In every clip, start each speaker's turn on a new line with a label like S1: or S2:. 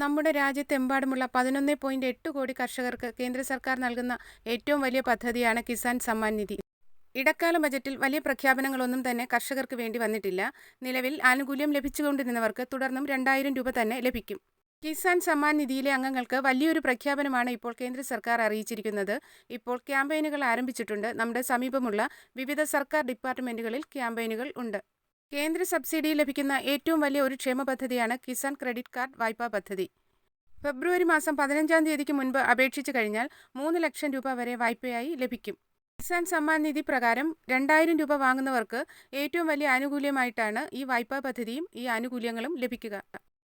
S1: നമ്മുടെ രാജ്യത്തെമ്പാടുമുള്ള പതിനൊന്ന് പോയിന്റ് എട്ട് കോടി കർഷകർക്ക് കേന്ദ്ര സർക്കാർ നൽകുന്ന ഏറ്റവും വലിയ പദ്ധതിയാണ് കിസാൻ സമ്മാൻ നിധി. ഇടക്കാല ബജറ്റിൽ വലിയ പ്രഖ്യാപനങ്ങളൊന്നും തന്നെ കർഷകർക്ക് വേണ്ടി വന്നിട്ടില്ല. നിലവിൽ ആനുകൂല്യം ലഭിച്ചുകൊണ്ടിരുന്നവർക്ക് തുടർന്നും രണ്ടായിരം രൂപ തന്നെ ലഭിക്കും. കിസാൻ സമ്മാൻ നിധിയിലെ അംഗങ്ങൾക്ക് വലിയൊരു പ്രഖ്യാപനമാണ് ഇപ്പോൾ കേന്ദ്ര സർക്കാർ അറിയിച്ചിരിക്കുന്നത്. ഇപ്പോൾ ക്യാമ്പയിനുകൾ ആരംഭിച്ചിട്ടുണ്ട്. നമ്മുടെ സമീപമുള്ള വിവിധ സർക്കാർ ഡിപ്പാർട്ട്മെന്റുകളിൽ ക്യാമ്പയിനുകൾ ഉണ്ട്. കേന്ദ്ര സബ്സിഡി ലഭിക്കുന്ന ഏറ്റവും വലിയ ഒരു ക്ഷേമ പദ്ധതിയാണ് കിസാൻ ക്രെഡിറ്റ് കാർഡ് വായ്പാ പദ്ധതി. ഫെബ്രുവരി മാസം പതിനഞ്ചാം തീയതിക്ക് മുൻപ് അപേക്ഷിച്ചു കഴിഞ്ഞാൽ മൂന്ന് ലക്ഷം രൂപ വരെ വായ്പയായി ലഭിക്കും. കിസാൻ സമ്മാൻ നിധി പ്രകാരം രണ്ടായിരം രൂപ വാങ്ങുന്നവർക്ക് ഏറ്റവും വലിയ ആനുകൂല്യമായിട്ടാണ് ഈ വായ്പാ പദ്ധതിയും ഈ ആനുകൂല്യങ്ങളും ലഭിക്കുക.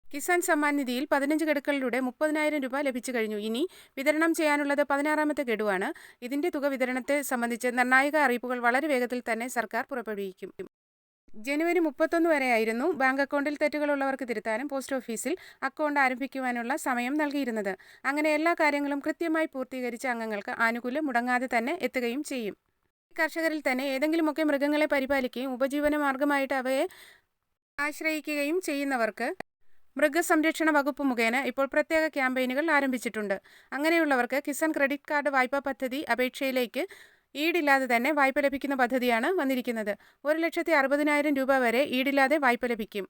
S1: കിസാൻ സമ്മാൻ നിധിയിൽ പതിനഞ്ച് ഗഡുക്കളിലൂടെ മുപ്പതിനായിരം രൂപ ലഭിച്ചു കഴിഞ്ഞു. ഇനി വിതരണം ചെയ്യാനുള്ളത് പതിനാറാമത്തെ ഗഡുവാണ്. ഇതിന്റെ തുക വിതരണത്തെ സംബന്ധിച്ച് നിർണായക അറിയിപ്പുകൾ വളരെ വേഗത്തിൽ തന്നെ സർക്കാർ പുറപ്പെടുവിക്കും. ജനുവരി മുപ്പത്തൊന്ന് വരെയായിരുന്നു ബാങ്ക് അക്കൗണ്ടിൽ തെറ്റുകളുള്ളവർക്ക് തിരുത്താനും പോസ്റ്റ് ഓഫീസിൽ അക്കൗണ്ട് ആരംഭിക്കുവാനുള്ള സമയം നൽകിയിരുന്നത്. അങ്ങനെ എല്ലാ കാര്യങ്ങളും കൃത്യമായി പൂർത്തീകരിച്ച അംഗങ്ങൾക്ക് ആനുകൂല്യം മുടങ്ങാതെ തന്നെ എത്തുകയും ചെയ്യും. കർഷകരിൽ തന്നെ ഏതെങ്കിലുമൊക്കെ മൃഗങ്ങളെ പരിപാലിക്കുകയും ഉപജീവന മാർഗമായിട്ട് അവയെ ആശ്രയിക്കുകയും ചെയ്യുന്നവർക്ക് മൃഗസംരക്ഷണ വകുപ്പ് മുഖേന ഇപ്പോൾ പ്രത്യേക ക്യാമ്പയിനുകൾ ആരംഭിച്ചിട്ടുണ്ട്. അങ്ങനെയുള്ളവർക്ക് കിസാൻ ക്രെഡിറ്റ് കാർഡ് വായ്പാ പദ്ധതി അപേക്ഷയിലേക്ക് ഈടില്ലാതെ തന്നെ വായ്പ ലഭിക്കുന്ന പദ്ധതിയാണ് വന്നിരിക്കുന്നത്. ഒരു ലക്ഷത്തി അറുപതിനായിരം രൂപ വരെ ഈടില്ലാതെ വായ്പ ലഭിക്കും.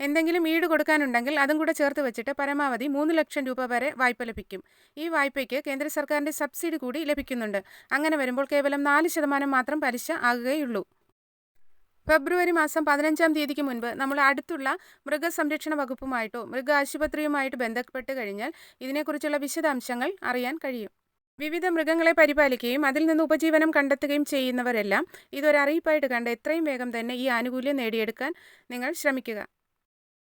S1: എന്തെങ്കിലും ഈട് കൊടുക്കാനുണ്ടെങ്കിൽ അതും കൂടെ ചേർത്ത് വെച്ചിട്ട് പരമാവധി മൂന്ന് ലക്ഷം രൂപ വരെ വായ്പ ലഭിക്കും. ഈ വായ്പയ്ക്ക് കേന്ദ്ര സർക്കാരിന്റെ സബ്സിഡി കൂടി ലഭിക്കുന്നുണ്ട്. അങ്ങനെ വരുമ്പോൾ കേവലം നാല് ശതമാനം മാത്രം പലിശ ആകുകയുള്ളൂ. ഫെബ്രുവരി മാസം പതിനഞ്ചാം തീയതിക്ക് മുൻപ് നമ്മൾ അടുത്തുള്ള മൃഗസംരക്ഷണ വകുപ്പുമായിട്ടോ മൃഗാശുപത്രിയുമായിട്ട് ബന്ധപ്പെട്ട് കഴിഞ്ഞാൽ ഇതിനെക്കുറിച്ചുള്ള വിശദാംശങ്ങൾ അറിയാൻ കഴിയും. വിവിധ മൃഗങ്ങളെ പരിപാലിക്കുകയും അതിൽ നിന്ന് ഉപജീവനം കണ്ടെത്തുകയും ചെയ്യുന്നവരെല്ലാം ഇതൊരറിയിപ്പായിട്ട് കണ്ട് എത്രയും വേഗം തന്നെ ഈ ആനുകൂല്യം നേടിയെടുക്കാൻ നിങ്ങൾ ശ്രമിക്കുക.